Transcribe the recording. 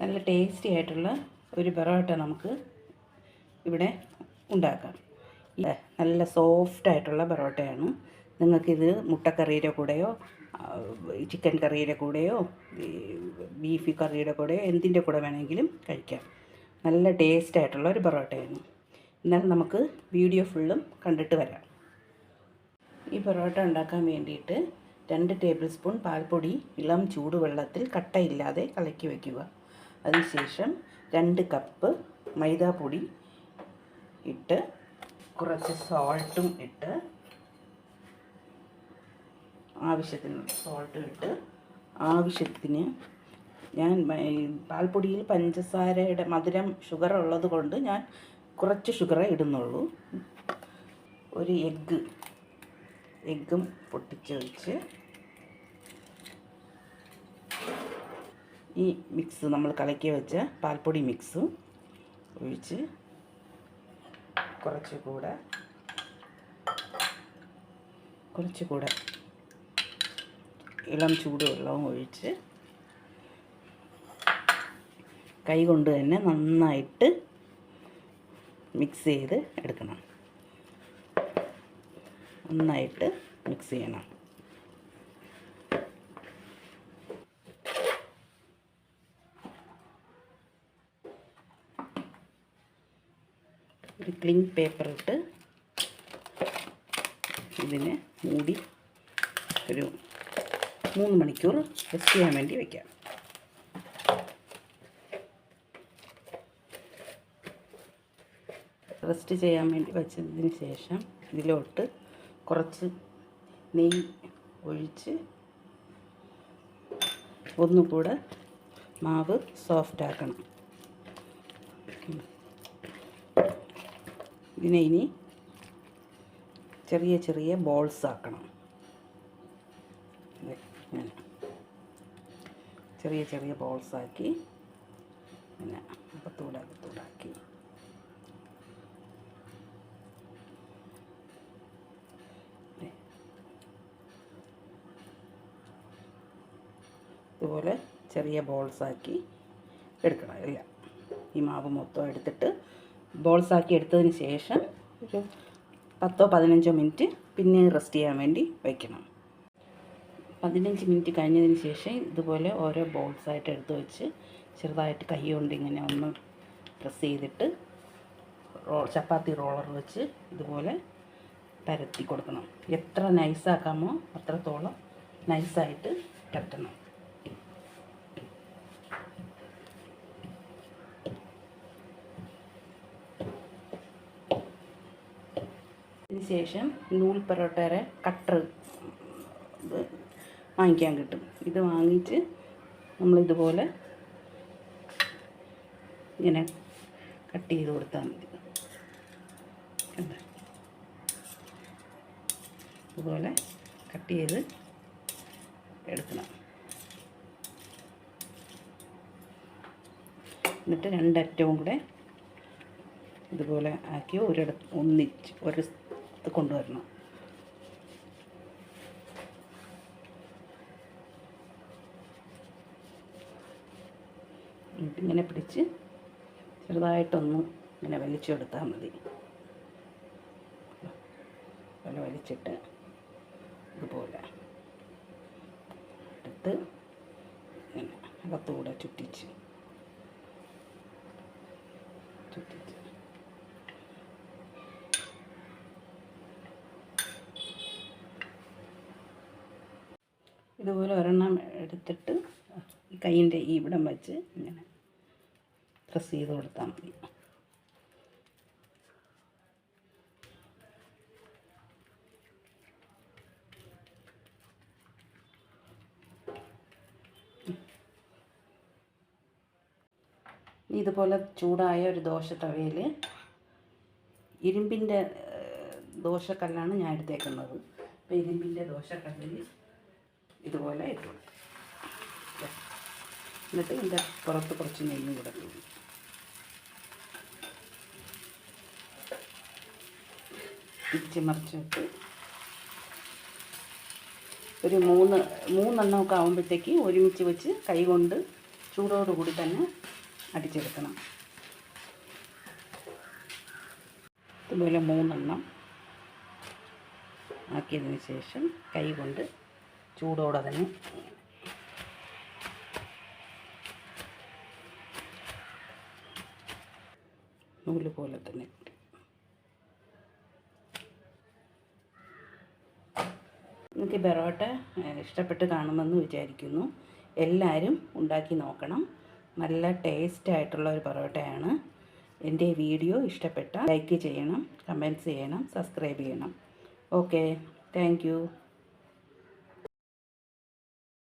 നല്ല ടേസ്റ്റി ആയിട്ടുള്ള ഒരു പൊറോട്ട നമുക്ക് ഇവിടെ ഉണ്ടാക്കാം. അല്ലേ നല്ല സോഫ്റ്റ് ആയിട്ടുള്ള പൊറോട്ടയാണ്. നിങ്ങൾക്കിത് മുട്ടക്കറിയുടെ കൂടെയോ ചിക്കൻ കറിയുടെ കൂടെയോ ബീഫ് കറിയുടെ കൂടെയോ എന്തിന്റെ കൂടെ വേണമെങ്കിലും കഴിക്കാം. നല്ല ടേസ്റ്റ് ആയിട്ടുള്ള ഒരു പൊറോട്ടയാണ്. എന്നാൽ നമുക്ക് വീഡിയോ ഫുള്ളും കണ്ടിട്ട് വരാം. ഈ പൊറോട്ട ഉണ്ടാക്കാൻ വേണ്ടിയിട്ട് രണ്ട് ടേബിൾ സ്പൂൺ പാൽപ്പൊടി ഇളം ചൂടുവെള്ളത്തിൽ കട്ടയില്ലാതെ കലക്കി വയ്ക്കുക. അതിനുശേഷം രണ്ട് കപ്പ് മൈദാപ്പൊടി ഇട്ട് കുറച്ച് സോൾട്ടും ഇട്ട് ആവശ്യത്തിന് സോൾട്ടും ഇട്ട് ആവശ്യത്തിന് ഞാൻ പാൽപ്പൊടിയിൽ പഞ്ചസാരയുടെ മധുരം ഷുഗർ ഉള്ളത് കൊണ്ട് ഞാൻ കുറച്ച് ഷുഗറേ ഇടുന്നുള്ളൂ. ഒരു എഗ്ഗ് എഗ്ഗും പൊട്ടിച്ച് വെച്ച് ഈ മിക്സ് നമ്മൾ കലക്കി വെച്ച പാൽപ്പൊടി മിക്സും ഒഴിച്ച് കുറച്ചുകൂടെ കുറച്ചുകൂടെ ഇളം ചൂടുവെള്ളവും ഒഴിച്ച് കൈ കൊണ്ട് തന്നെ നന്നായിട്ട് മിക്സ് ചെയ്ത് എടുക്കണം. നന്നായിട്ട് മിക്സ് ചെയ്യണം. ഒരു ക്ലിങ് പേപ്പർ ഇട്ട് ഇതിനെ മൂടി ഒരു മൂന്ന് മണിക്കൂർ റെസ്റ്റ് ചെയ്യാൻ വേണ്ടി വയ്ക്കാം റെസ്റ്റ് ചെയ്യാൻ വേണ്ടി വെച്ചതിന് ശേഷം ഇതിലോട്ട് കുറച്ച് നെയ്യ് ഒഴിച്ച് ഒന്നുകൂടെ മാവ് സോഫ്റ്റ് ആക്കണം. ഇതിനെ ഇനി ചെറിയ ചെറിയ ബോൾസ് ആക്കണം. ചെറിയ ചെറിയ ബോൾസ് ആക്കി പിന്നെ അപ്പത്തൂടെ അകത്തൂടെ ആക്കി ദേ. ഇതുപോലെ ചെറിയ ബോൾസ് ആക്കി എടുക്കണം ഇല്ല ഈ മാവ് മൊത്തം എടുത്തിട്ട് ബോൾസ് ആക്കി എടുത്തതിന് ശേഷം ഒരു പത്തോ പതിനഞ്ചോ മിനിറ്റ് പിന്നെ റെസ്റ്റ് ചെയ്യാൻ വേണ്ടി വയ്ക്കണം. പതിനഞ്ച് മിനിറ്റ് കഴിഞ്ഞതിന് ശേഷം ഇതുപോലെ ഓരോ ബോൾസായിട്ട് എടുത്ത് വെച്ച് ചെറുതായിട്ട് കൈ കൊണ്ട് ഇങ്ങനെ ഒന്ന് പ്രസ് ചെയ്തിട്ട് റോ ചപ്പാത്തി റോളർ വെച്ച് ഇതുപോലെ പരത്തി കൊടുക്കണം. എത്ര നൈസാക്കാമോ അത്രത്തോളം നൈസായിട്ട് പരത്തണം ശേഷം നൂൽ പൊറോട്ടയുടെ കട്ടർ വാങ്ങിക്കാൻ കിട്ടും. ഇത് വാങ്ങിച്ച് നമ്മളിതുപോലെ ഇങ്ങനെ കട്ട് ചെയ്ത് കൊടുത്താൽ മതി? ഇതുപോലെ കട്ട് ചെയ്ത് എടുക്കണം. എന്നിട്ട് രണ്ടറ്റവും കൂടെ ഇതുപോലെ ആക്കി ഒരിടത്ത് ഒന്നിച്ച് ഒരു കൊണ്ടുവരണം. ഇങ്ങനെ പിടിച്ച് ചെറുതായിട്ടൊന്ന് ഇങ്ങനെ വലിച്ചെടുത്താൽ മതി. ഇതുപോലെ വലിച്ചിട്ട് ഇതുപോലെ എടുത്ത് ഇങ്ങനെ അകത്തൂടെ ചുറ്റിച്ച്. ചുറ്റിച്ച്. ഇതുപോലെ ഒരെണ്ണം എടുത്തിട്ട് ഈ കൈയിന്റെ ഇവിടം വെച്ച് ഇങ്ങനെ പ്രസ് ചെയ്ത് കൊടുത്താൽ മതി. ഇതുപോലെ ചൂടായ ഒരു ദോശ തവയിൽ ഇരുമ്പിന്റെ ദോശക്കല്ലാണ് ഞാൻ എടുത്തേക്കുന്നത്. അപ്പോൾ ഇരുമ്പിന്റെ ദോശക്കല്ലിൽ ഇതുപോലെ ഇട്ടു. എന്നിട്ട് ഇതിന്റെ പുറത്ത് കുറച്ച് നെയ്യും കൂടെ തൂക്കി തിരിച്ച് മറിച്ചിട്ട് ഒരു മൂന്ന് മൂന്നെണ്ണമൊക്കെ ആകുമ്പോഴത്തേക്ക് ഒരുമിച്ച് വെച്ച് കൈ കൊണ്ട് ചൂടോടുകൂടി തന്നെ അടിച്ചെടുക്കണം ഇതുപോലെ മൂന്നെണ്ണം ആക്കിയതിന് ശേഷം കൈ കൊണ്ട് ചൂടോടെ തന്നെ. നൂൽ പോലെ തന്നെ. നിങ്ങൾക്ക് ബെറോട്ട ഇഷ്ടപ്പെട്ട് കാണുമെന്ന് വിചാരിക്കുന്നു. എല്ലാവരും ഉണ്ടാക്കി നോക്കണം. നല്ല ടേസ്റ്റ് ആയിട്ടുള്ള ഒരു പൊറോട്ടയാണ്. എന്റെ വീഡിയോ ഇഷ്ടപ്പെട്ട ലൈക്ക് ചെയ്യണം കമന്റ്സ് ചെയ്യണം സബ്സ്ക്രൈബ് ചെയ്യണം. Okay thank